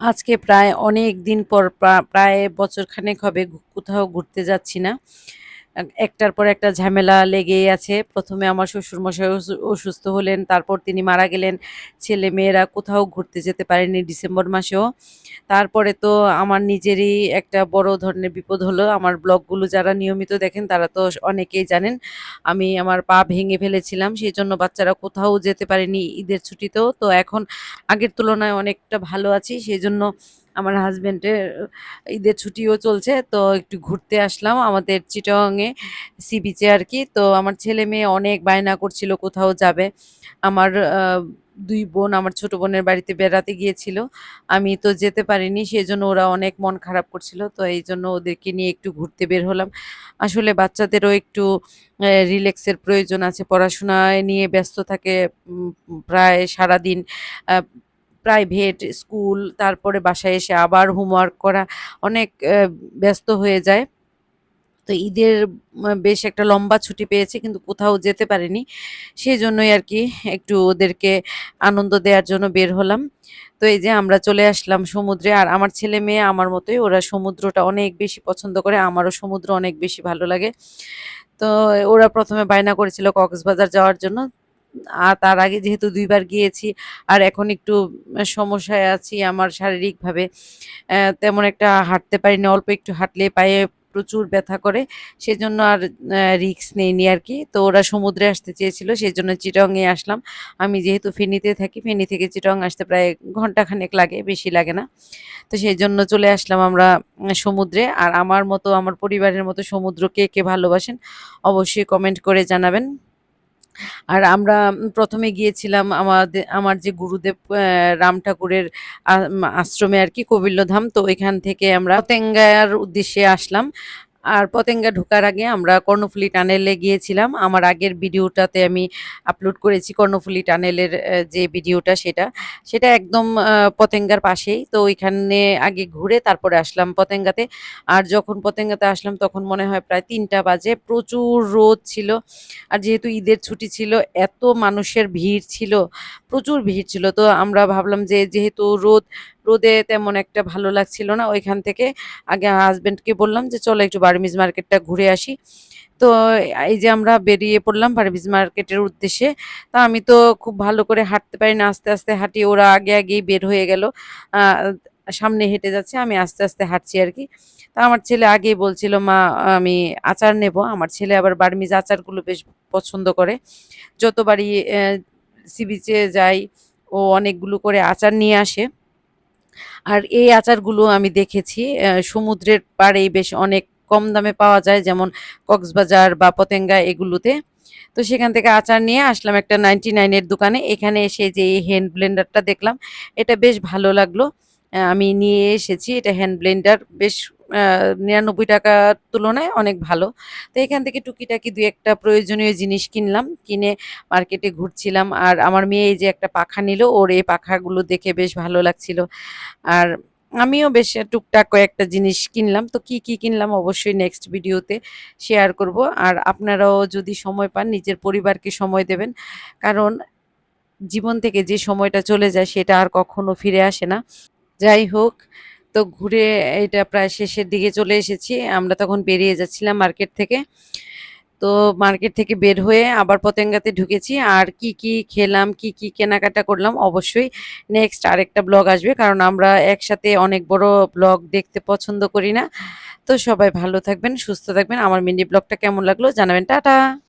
আজকে প্রায় অনেক দিন পর প্রা- প্রায় বছরখানেক হবে কোথাও ঘুরতে যাচ্ছি না। একটার পর একটা ঝামেলা লেগেই আছে। প্রথমে আমার শ্বশুরমশাই অসু- অসুস্থ হলেন, তারপর তিনি মারা গেলেন। ছেলে মেয়েরা কোথাও ঘুরতে যেতে পারেনি ডিসেম্বর মাসেও। তারপরে তো আমার নিজেরই একটা বড় ধরনের বিপদ হলো। আমার ব্লগগুলো যারা নিয়মিত দেখেন তারা তো অনেকেই জানেন, আমি আমার পা ভেঙে ফেলেছিলাম সেই জন্য বাচ্চারা কোথাও যেতে পারেনি ঈদের ছুটিতেও। তো এখন আগের তুলনায় অনেকটা ভালো আছি সেই জন্য আমার হাজব্যান্ডের ঈদের ছুটিও চলছে, তো একটু ঘুরতে আসলাম আমাদের চিটংয়ে সি বিচে আর কি। তো আমার ছেলে মেয়ে অনেক বায়না করছিল কোথাও যাবে। আমার দুই বোন, আমার ছোট বোনের বাড়িতে বেড়াতে গিয়েছিল। আমি তো যেতে পারিনি সেই জন্য ওরা অনেক মন খারাপ করছিল, তো এই জন্য ওদেরকে নিয়ে একটু ঘুরতে বের হলাম। আসলে বাচ্চাদেরও একটু রিল্যাক্সের প্রয়োজন আছে, পড়াশোনায় নিয়ে ব্যস্ত থাকে প্রায় সারাদিন প্রাইভেট স্কুল তারপরে বাসায় এসে আবার হোমওয়ার্ক করা অনেক ব্যস্ত হয়ে যায়। তো ঈদের বেশ একটা লম্বা ছুটি পেয়েছে কিন্তু কোথাও যেতে পারিনি। সেই জন্যই আর কি একটু ওদেরকে আনন্দ দেওয়ার জন্য বের হলাম। তো এই যে আমরা চলে আসলাম সমুদ্রে আর আমার ছেলে মেয়ে আমার মতোই, ওরা সমুদ্রটা অনেক বেশি পছন্দ করে, আমারও সমুদ্র অনেক বেশি ভালো লাগে। তো ওরা প্রথমে বায়না করেছিল কক্সবাজার যাওয়ার জন্য আর তার আগে যেহেতু দুইবার গিয়েছি, আর এখন একটু সমস্যায় আছি আমার শারীরিকভাবে। তেমন একটা হাঁটতে পারি না অল্প একটু হাঁটলে পায়ে প্রচুর ব্যথা করে, সেজন্য আর রিস্ক নেইনি আর কি। তো ওরা সমুদ্রে আসতে চেয়েছিল সেই জন্য চিটংয়ে আসলাম। আমি যেহেতু ফেনীতে থাকি, ফেনী থেকে চিটং আসতে প্রায় ঘন্টাখানেক লাগে, বেশি লাগে না। তো সেই জন্য চলে আসলাম আমরা সমুদ্রে। আর আমার মতো, আমার পরিবারের মতো সমুদ্রকে কে ভালোবাসেন, অবশ্যই কমেন্ট করে জানাবেন। আর আমরা প্রথমে গিয়েছিলাম আমাদের আমার যে গুরুদেব রাম ঠাকুরের আশ্রমে আর কি কবিল্লধাম তো এখান থেকে আমরা তেঙ্গায়ার উদ্দেশ্যে আসলাম। আর পতেঙ্গা ঢোকার আগে আমরা কর্ণফুলী টানেলে গিয়েছিলাম। আমার আগের ভিডিওটাতে আমি আপলোড করেছি কর্ণফুলি টানেলের যে ভিডিওটা সেটা। সেটা একদম পতেঙ্গার পাশেই। তো ওইখানে আগে ঘুরে তারপরে আসলাম পতেঙ্গাতে। আর যখন পতেঙ্গাতে আসলাম তখন মনে হয় প্রায় তিনটা বাজে। প্রচুর রোদ ছিল। আর যেহেতু ঈদের ছুটি ছিল, এত মানুষের ভিড় ছিল, প্রচুর ভিড় ছিল। তো আমরা ভাবলাম যে যেহেতু রোদ রোদে তেমন একটা ভালো লাগছিল না। ওইখান থেকে আগে হাজবেন্ডকে বললাম যে, চলো একটু বার্মিজ মার্কেটটা ঘুরে আসি। তো এই যে আমরা বেরিয়ে পড়লাম বার্মিজ মার্কেটের উদ্দেশ্যে, তা আমি তো খুব ভালো করে হাঁটতে পারি না আস্তে আস্তে হাঁটি, ওরা আগে, আগেই বের হয়ে গেল। সামনে হেঁটে যাচ্ছে, আমি আস্তে আস্তে হাঁটছি আর কি। তা আমার ছেলে আগেই বলছিল, মা, আমি আচার নেব। আমার ছেলে আবার বার্মিজ আচারগুলো বেশ পছন্দ করে। যতবারই সি বিচে যাই, ও অনেকগুলো করে আচার নিয়ে আসে। আর এই আচারগুলো আমি দেখেছি সমুদ্রের পাড়েই বেশ অনেক কম দামে পাওয়া যায়, যেমন কক্সবাজার বা পতেঙ্গা এগুলোতে। তো সেখান থেকে আচার নিয়ে আসলাম একটা নাইনটি নাইনের দোকানে। এখানে এসে যে এই হ্যান্ড ব্লেন্ডারটা দেখলাম, এটা বেশ ভালো লাগল। আমি নিয়ে এসেছি, এটা হ্যান্ড ব্লেন্ডার বেশ নিরানব্বই টাকার তুলনায় অনেক ভালো। তো এখান থেকে টুকিটাকি দুই একটা প্রয়োজনীয় জিনিস কিনলাম, কিনে মার্কেটে ঘুরছিলাম। আর আমার মেয়ে এই যে একটা পাখা নিল, ওর এই পাখাগুলো দেখে বেশ ভালো লাগছিল। আর আমিও বেশ টুকটাক কয়েকটা জিনিস কিনলাম। তো কি কি কিনলাম অবশ্যই নেক্সট ভিডিওতে শেয়ার করব। আর আপনারাও যদি সময় পান, নিজের পরিবারকে সময় দেবেন। কারণ জীবন থেকে যে সময়টা চলে যায়, সেটা আর কখনো ফিরে আসে না। যাই হোক তো ঘুরে এটা প্রায় শেষের দিকে চলে এসেছি। আমরা তখন বেরিয়ে যাচ্ছিলাম মার্কেট থেকে। তো মার্কেট থেকে বের হয়ে আবার পতেঙ্গাতে ঢুকেছি। আর কি কি খেলাম, কি কি কেনাকাটা করলাম অবশ্যই নেক্সট আরেকটা ব্লগ আসবে। কারণ আমরা একসাথে অনেক বড় ব্লগ দেখতে পছন্দ করি না। তো সবাই ভালো থাকবেন, সুস্থ থাকবেন। আমার মিনি ব্লগটা কেমন লাগল জানাবেন। টাটা!